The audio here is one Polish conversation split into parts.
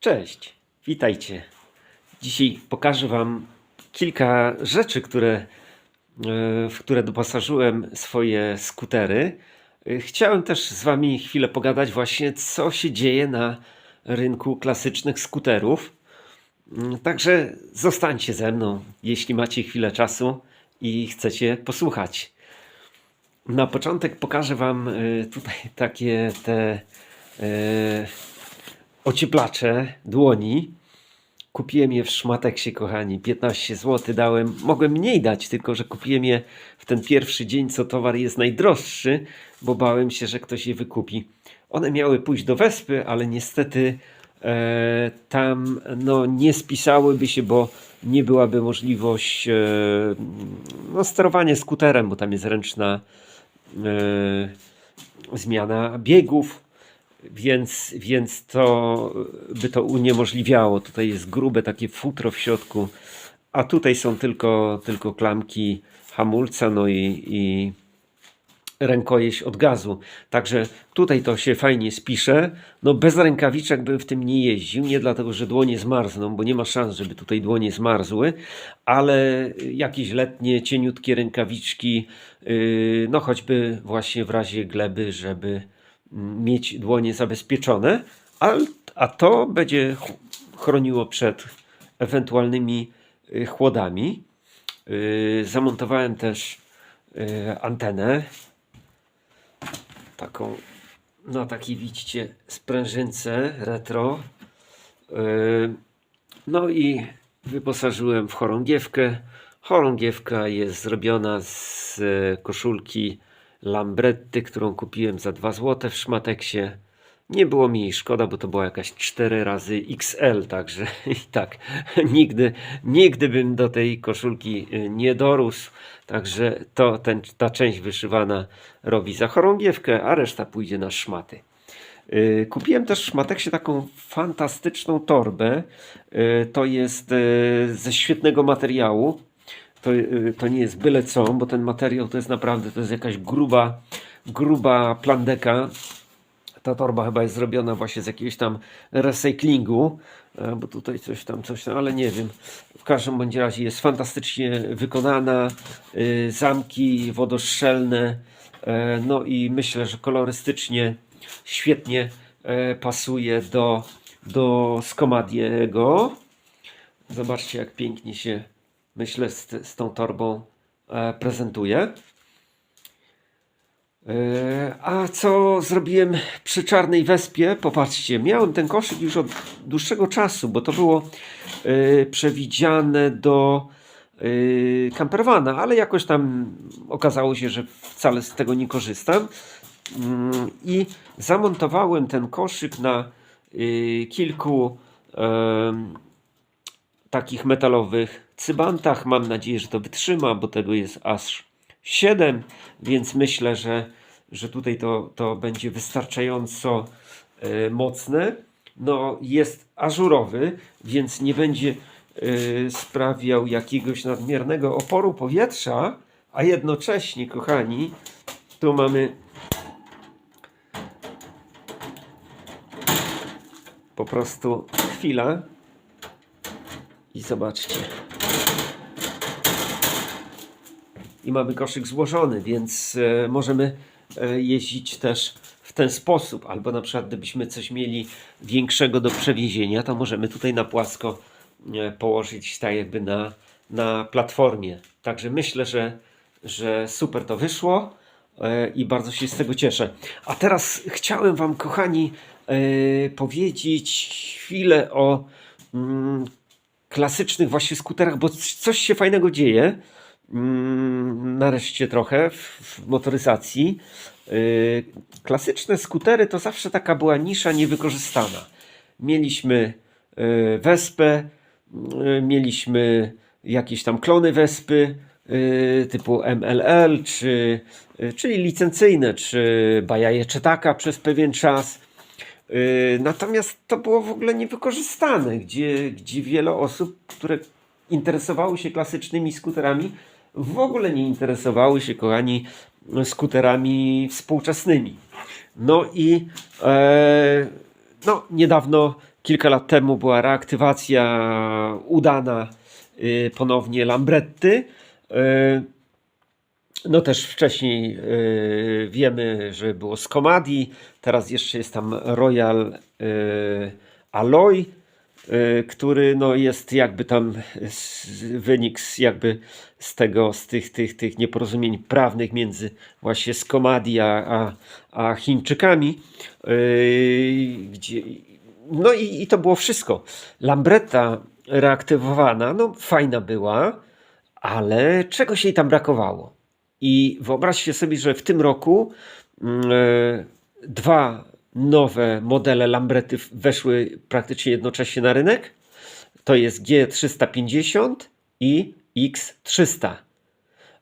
Cześć, witajcie. Dzisiaj pokażę Wam kilka rzeczy, które, e, w które doposażyłem swoje skutery. E, Chciałem też z Wami chwilę pogadać właśnie, co się dzieje na rynku klasycznych skuterów. Mm, Także zostańcie ze mną, jeśli macie chwilę czasu i chcecie posłuchać. Na początek pokażę Wam e, tutaj takie te e, ocieplacze dłoni. Kupiłem je w Szmateksie, kochani. 15 zł dałem. Mogłem mniej dać, tylko że kupiłem je w ten pierwszy dzień, co towar jest najdroższy, bo bałem się, że ktoś je wykupi. One miały pójść do Wespy, ale niestety e, tam no, nie spisałyby się, bo nie byłaby możliwość e, no, sterowania skuterem, bo tam jest ręczna e, zmiana biegów, więc, więc to by to uniemożliwiało. Tutaj jest grube takie futro w środku, a tutaj są tylko, tylko klamki hamulca, no i, i rękojeść od gazu. Także tutaj to się fajnie spisze. No bez rękawiczek bym w tym nie jeździł, nie dlatego, że dłonie zmarzną, bo nie ma szans, żeby tutaj dłonie zmarzły, ale jakieś letnie, cieniutkie rękawiczki, yy, no choćby właśnie w razie gleby, żeby mieć dłonie zabezpieczone, a, a to będzie ch- chroniło przed ewentualnymi y, chłodami. Yy, Zamontowałem też yy, antenę taką, no taki widzicie, sprężynce retro. No i wyposażyłem w chorągiewkę. Chorągiewka jest zrobiona z koszulki Lambretty, którą kupiłem za 2 zł w Szmateksie. Nie było mi jej szkoda, bo to była jakaś 4 razy XL, także i tak nigdy, nigdy bym do tej koszulki y, nie dorósł. Także to ten, ta część wyszywana robi za chorągiewkę, a reszta pójdzie na szmaty. Y, Kupiłem też w Szmateksie taką fantastyczną torbę. Y, To jest ze świetnego materiału. To, y, to nie jest byle co, bo ten materiał to jest naprawdę, to jest jakaś gruba, gruba plandeka. Ta torba chyba jest zrobiona właśnie z jakiegoś tam recyklingu, e, bo tutaj coś tam, coś tam, ale nie wiem. W każdym bądź razie jest fantastycznie wykonana, y, zamki wodoszczelne, e, no i myślę, że kolorystycznie świetnie e, pasuje do, do Scomadiego. Zobaczcie, jak pięknie się, myślę, z, z tą torbą e, prezentuje. E, A co zrobiłem przy Czarnej Wespie? Popatrzcie, miałem ten koszyk już od dłuższego czasu, bo to było e, przewidziane do e, ale jakoś tam okazało się, że wcale z tego nie korzystam. Mm, I zamontowałem ten koszyk na e, kilku takich metalowych cybantach. Mam nadzieję, że to wytrzyma, bo tego jest aż 7, więc myślę, że, że tutaj to, to będzie wystarczająco e, mocne. No, jest ażurowy, więc nie będzie e, sprawiał jakiegoś nadmiernego oporu powietrza, a jednocześnie, kochani, tu mamy po prostu chwila i zobaczcie. I mamy koszyk złożony, więc e, możemy e, jeździć też w ten sposób. Albo na przykład, gdybyśmy coś mieli większego do przewiezienia, to możemy tutaj na płasko e, położyć tak jakby na, na platformie. Także myślę, że, że super to wyszło i bardzo się z tego cieszę. A teraz chciałem Wam, kochani, powiedzieć chwilę o mm, klasycznych właśnie skuterach, bo coś się fajnego dzieje. Mm, nareszcie trochę w, motoryzacji. Yy, klasyczne skutery to zawsze taka była nisza niewykorzystana. Mieliśmy yy, Wespę, yy, mieliśmy jakieś tam klony Wespy typu MLL, czy, czyli licencyjne, czy Bajaje Czetaka przez pewien czas. Yy, Natomiast to było w ogóle niewykorzystane, gdzie, gdzie wiele osób, które interesowały się klasycznymi skuterami, w ogóle nie interesowały się, kochani, skuterami współczesnymi. No i e, no, niedawno kilka lat temu była reaktywacja udana y, ponownie Lambretty. Y, no też wcześniej y, wiemy, że było z Komadi, teraz jeszcze jest tam Royal y, Alloy, y, który no jest jakby tam z, wynik z, jakby z tego, z tych, tych, tych nieporozumień prawnych między właśnie z Komadi a, a, a Chińczykami, y, gdzie, no i, i to było wszystko. Lambretta reaktywowana, no fajna była, ale czegoś jej tam brakowało. I wyobraźcie sobie, że w tym roku mm, e, dwa nowe modele Lambrety weszły praktycznie jednocześnie na rynek. To jest G350 i X300.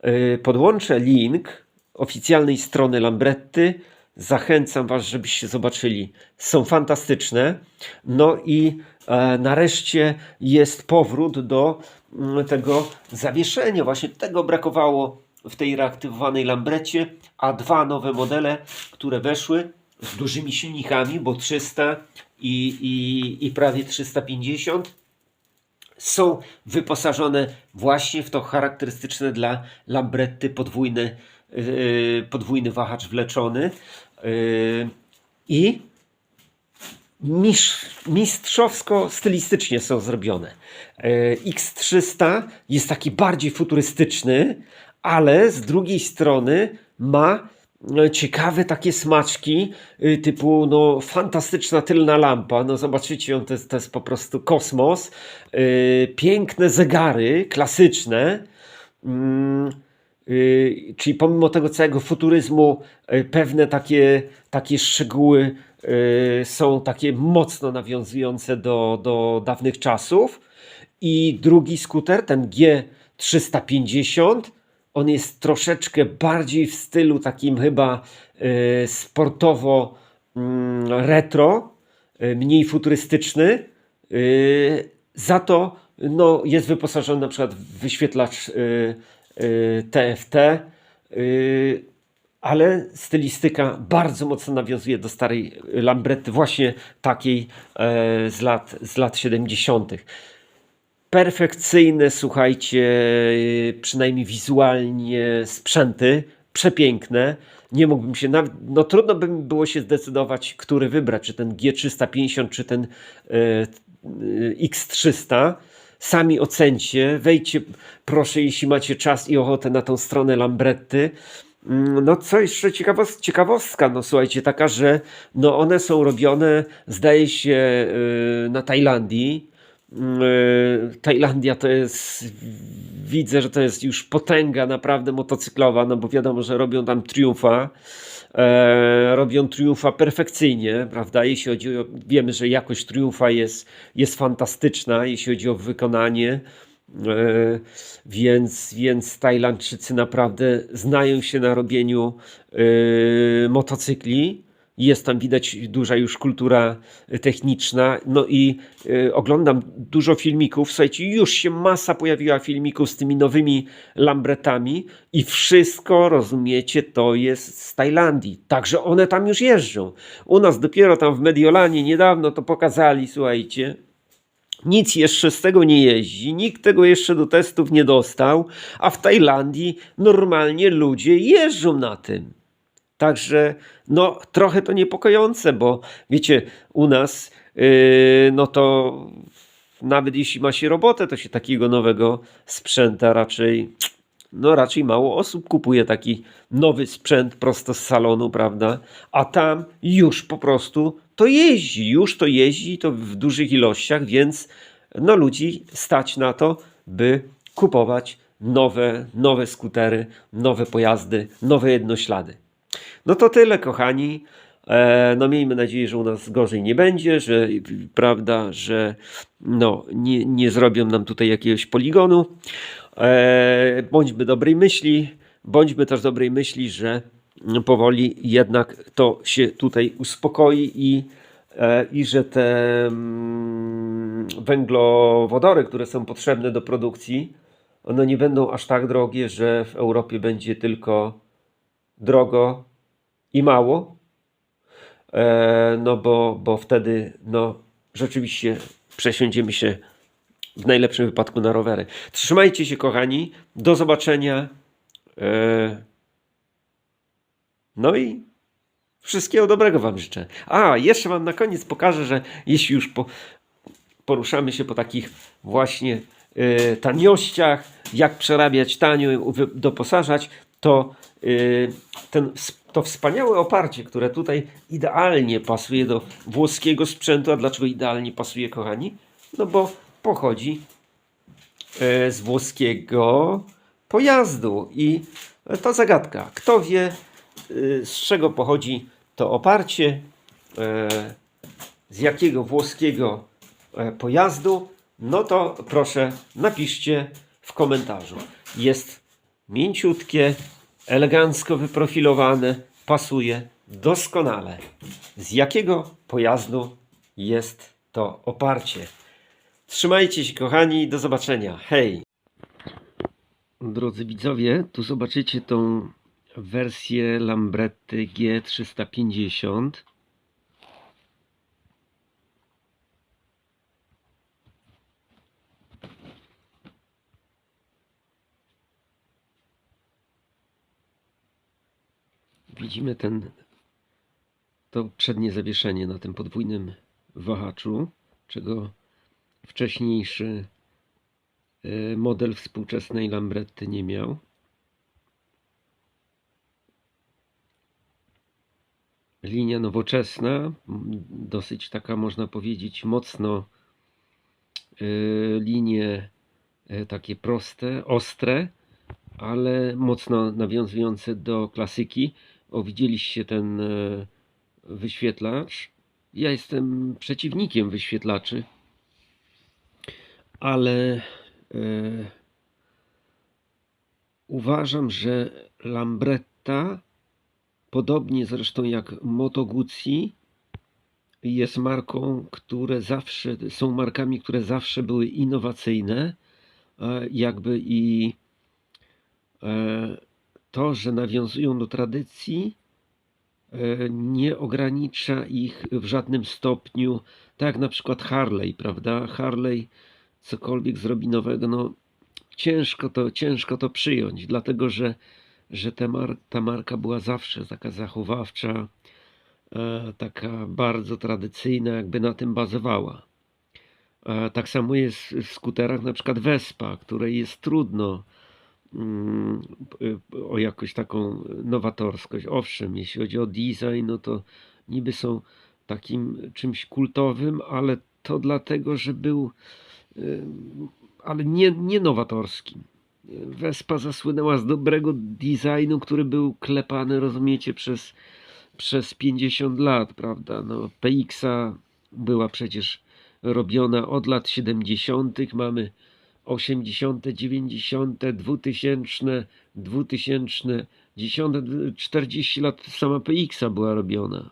E, Podłączę link oficjalnej strony Lambretty. Zachęcam Was, żebyście zobaczyli. Są fantastyczne. No i e, nareszcie jest powrót do mm, tego zawieszenia. Właśnie tego brakowało w tej reaktywowanej Lambrecie, a dwa nowe modele, które weszły z dużymi silnikami, bo 300 i, i, i prawie 350 są wyposażone właśnie w to charakterystyczne dla Lambretty podwójny, yy, podwójny wahacz wleczony yy, i mistrz, mistrzowsko stylistycznie są zrobione. Yy, X300 jest taki bardziej futurystyczny, ale z drugiej strony ma no, ciekawe takie smaczki, y, typu no, fantastyczna tylna lampa, no zobaczycie ją, to jest, to jest po prostu kosmos, yy, piękne zegary, klasyczne, yy, czyli pomimo tego całego futuryzmu, yy, pewne takie, takie szczegóły y, są takie mocno nawiązujące do, do dawnych czasów. I drugi skuter, ten G350, on jest troszeczkę bardziej w stylu takim chyba y, sportowo y, retro, y, mniej futurystyczny. Y, za to no, jest wyposażony na przykład w wyświetlacz TFT, ale stylistyka bardzo mocno nawiązuje do starej Lambretty, właśnie takiej e, z lat, z lat 70 perfekcyjne, słuchajcie, przynajmniej wizualnie sprzęty, przepiękne. Nie mógłbym się nawet, no trudno by było się zdecydować, który wybrać, czy ten G350, czy ten e, X300. Sami ocencie, wejdźcie proszę, jeśli macie czas i ochotę na tą stronę Lambretty. Mm, no co jeszcze ciekawost, ciekawostka, no słuchajcie, taka, że no one są robione, zdaje się, y, na Tajlandii Tajlandia to jest, widzę, że to jest już potęga naprawdę motocyklowa, no bo wiadomo, że robią tam triumfa, e, robią triumfa perfekcyjnie, prawda, jeśli chodzi o, wiemy, że jakość triumfa jest, jest fantastyczna, jeśli chodzi o wykonanie, e, więc, więc Tajlandczycy naprawdę znają się na robieniu e, motocykli, jest tam widać duża już kultura techniczna. No i y, oglądam dużo filmików. Słuchajcie, już się masa pojawiła filmików z tymi nowymi Lambretami i wszystko, rozumiecie, to jest z Tajlandii. Także one tam już jeżdżą. U nas dopiero tam w Mediolanie niedawno to pokazali, słuchajcie. Nic jeszcze z tego nie jeździ, nikt tego jeszcze do testów nie dostał, a w Tajlandii normalnie ludzie jeżdżą na tym. Także no trochę to niepokojące, bo wiecie, u nas yy, no to nawet jeśli ma się robotę, to się takiego nowego sprzęta raczej no raczej mało osób kupuje taki nowy sprzęt prosto z salonu, prawda? A tam już po prostu to jeździ, już to jeździ, to w dużych ilościach, więc no ludzi stać na to, by kupować nowe, nowe skutery, nowe pojazdy, nowe jednoślady. No to tyle, kochani. E, no miejmy nadzieję, że u nas gorzej nie będzie, że prawda, że no, nie, nie zrobią nam tutaj jakiegoś poligonu. E, bądźmy dobrej myśli, bądźmy też dobrej myśli, że powoli jednak to się tutaj uspokoi i, e, i że te mm, węglowodory, które są potrzebne do produkcji, one nie będą aż tak drogie, że w Europie będzie tylko drogo i mało, e, no bo, bo wtedy no, rzeczywiście przesiądziemy się w najlepszym wypadku na rowery. Trzymajcie się, kochani. Do zobaczenia. E, No i wszystkiego dobrego Wam życzę. A, jeszcze Wam na koniec pokażę, że jeśli już po, poruszamy się po takich właśnie e, taniościach, jak przerabiać tanio, wy- doposażać, to y, ten, to wspaniałe oparcie, które tutaj idealnie pasuje do włoskiego sprzętu. A dlaczego idealnie pasuje, kochani? No bo pochodzi e, z włoskiego pojazdu i to zagadka. Kto wie, y, z czego pochodzi to oparcie, e, z jakiego włoskiego e, pojazdu, no to proszę napiszcie w komentarzu. Jest mięciutkie, elegancko wyprofilowane, pasuje doskonale. Z jakiego pojazdu jest to oparcie? Trzymajcie się, kochani, do zobaczenia. Hej! Drodzy widzowie, tu zobaczycie tą wersję Lambretty G350. Widzimy ten to przednie zawieszenie na tym podwójnym wahaczu, czego wcześniejszy e, model współczesnej Lambretty nie miał. Linia nowoczesna, dosyć taka można powiedzieć mocno e, linie e, takie proste, ostre, ale mocno nawiązujące do klasyki. O, widzieliście ten e, wyświetlacz. Ja jestem przeciwnikiem wyświetlaczy, ale e, uważam, że Lambretta, podobnie zresztą jak Moto Guzzi, jest marką, które zawsze są markami, które zawsze były innowacyjne, jakby i e, to, że nawiązują do tradycji, e, nie ogranicza ich w żadnym stopniu, tak na przykład Harley, prawda? Harley cokolwiek zrobi nowego, no ciężko to, ciężko to przyjąć, dlatego że, że ta, ta marka była zawsze taka zachowawcza, e, taka bardzo tradycyjna, jakby na tym bazowała. E, Tak samo jest w skuterach, na przykład Vespa, której jest trudno o jakąś taką nowatorskość. Owszem, jeśli chodzi o design, no to niby są takim czymś kultowym, ale to dlatego, że był, ym, ale nie, nie nowatorskim. Vespa zasłynęła z dobrego designu, który był klepany, rozumiecie, przez, przez 50 lat, prawda? No, PX-a była przecież robiona od lat 70., mamy 80., 90., 2000, 2010, 40 lat sama PX-a była robiona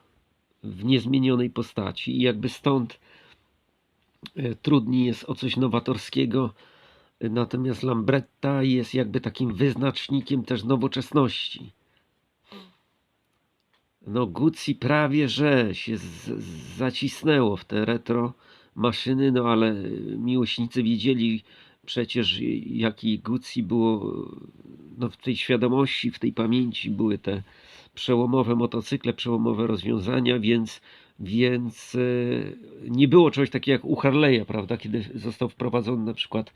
w niezmienionej postaci i jakby stąd e, trudniej jest o coś nowatorskiego, natomiast Lambretta jest jakby takim wyznacznikiem też nowoczesności. No Guzzi prawie że się zacisnęło w te retro maszyny, no ale miłośnicy wiedzieli przecież jaki Guzzi było no w tej świadomości, w tej pamięci były te przełomowe motocykle, przełomowe rozwiązania, więc, więc e, nie było czegoś takiego jak u Harley'a, prawda? Kiedy został wprowadzony na przykład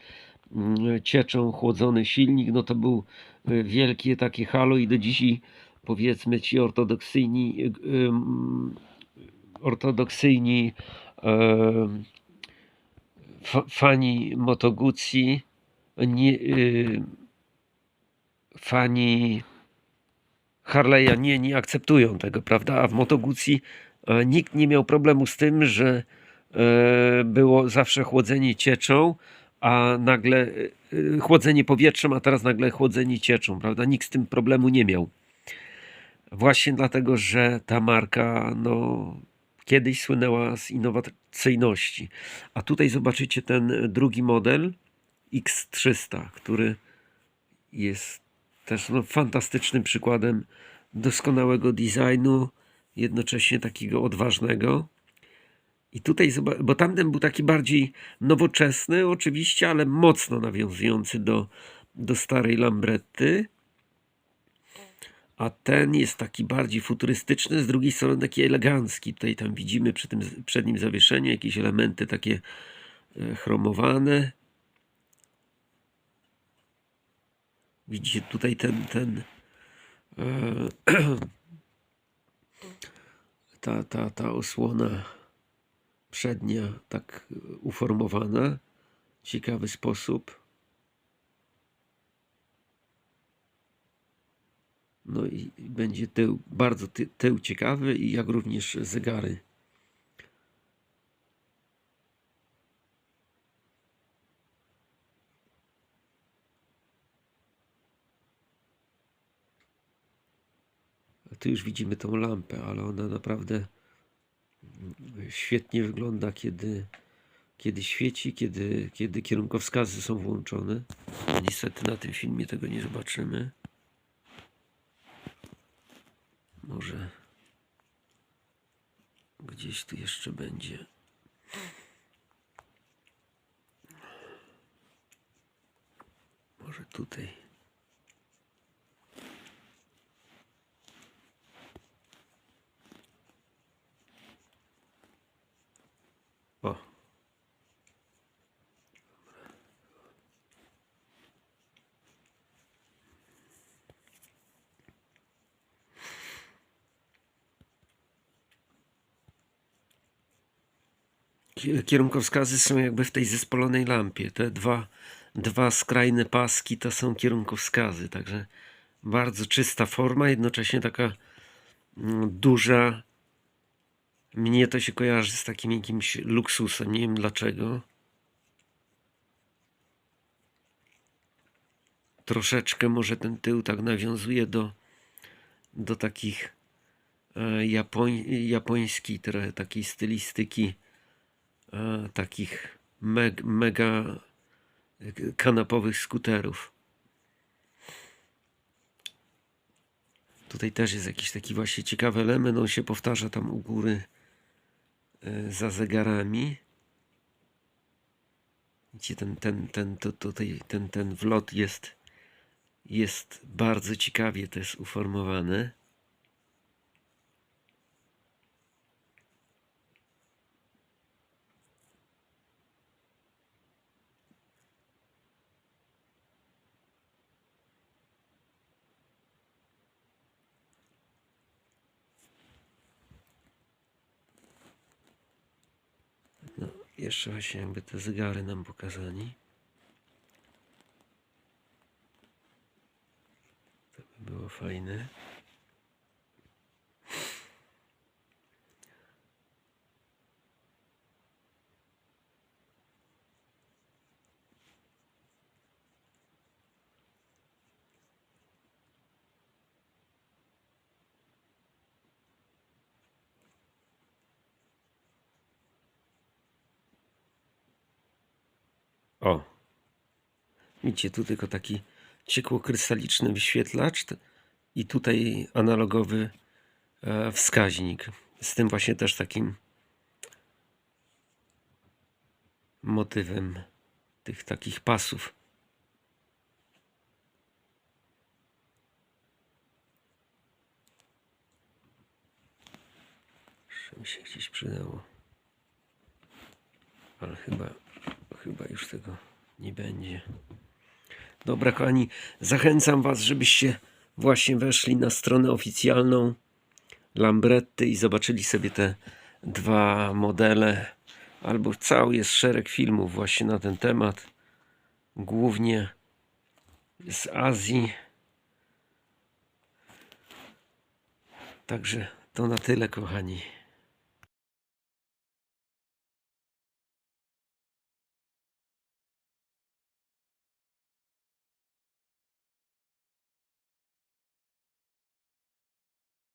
mm, cieczą chłodzony silnik, no to był e, wielkie takie halo i do dzisiaj powiedzmy ci ortodoksyjni ym, ortodoksyjni fani Moto Guzzi nie, y, fani Harley'a nie, nie akceptują tego, prawda? A w Moto Guzzi e, nikt nie miał problemu z tym, że e, było zawsze chłodzenie cieczą, a nagle e, chłodzenie powietrzem, a teraz nagle chłodzenie cieczą, prawda? Nikt z tym problemu nie miał. Właśnie dlatego, że ta marka no, kiedyś słynęła z innowacyjności. A tutaj zobaczycie ten drugi model X300, który jest też no, fantastycznym przykładem doskonałego designu, jednocześnie takiego odważnego. I tutaj, bo tamten był taki bardziej nowoczesny, oczywiście, ale mocno nawiązujący do, do starej Lambretty. A ten jest taki bardziej futurystyczny, z drugiej strony taki elegancki. Tutaj tam widzimy przy tym przednim zawieszeniu jakieś elementy takie e, chromowane. Widzicie tutaj ten, ten e, ta, ta, ta osłona przednia tak uformowana w ciekawy sposób. No i będzie tył, bardzo ty, tył ciekawy i jak również zegary. Tu już widzimy tą lampę, ale ona naprawdę świetnie wygląda, kiedy, kiedy świeci, kiedy, kiedy kierunkowskazy są włączone. Niestety na tym filmie tego nie zobaczymy. Może gdzieś tu jeszcze będzie. Może tutaj. Kierunkowskazy są jakby w tej zespolonej lampie. Te dwa, dwa skrajne paski to są kierunkowskazy, także bardzo czysta forma, jednocześnie taka mm, duża. Mnie to się kojarzy z takim jakimś luksusem, nie wiem dlaczego. Troszeczkę może ten tył tak nawiązuje do, do takich e, japoń, japońskiej trochę takiej stylistyki takich meg, mega e, kanapowych skuterów. Tutaj też jest jakiś taki właśnie ciekawy element. On się powtarza tam u góry e, za zegarami. Widzicie, ten, ten, ten, to, tutaj, ten, ten wlot jest, jest bardzo ciekawie też uformowany. No, jeszcze właśnie jakby te zegary nam pokazali. To by było fajne. O. Widzicie, tu tylko taki ciekłokrystaliczny wyświetlacz i tutaj analogowy e, wskaźnik. Z tym właśnie też takim motywem tych takich pasów. Jeszcze mi się gdzieś przydało. Ale chyba, chyba już tego nie będzie. Dobra, kochani, zachęcam Was, żebyście właśnie weszli na stronę oficjalną Lambretty i zobaczyli sobie te dwa modele. Albo cały jest szereg filmów właśnie na ten temat. Głównie z Azji. Także to na tyle, kochani.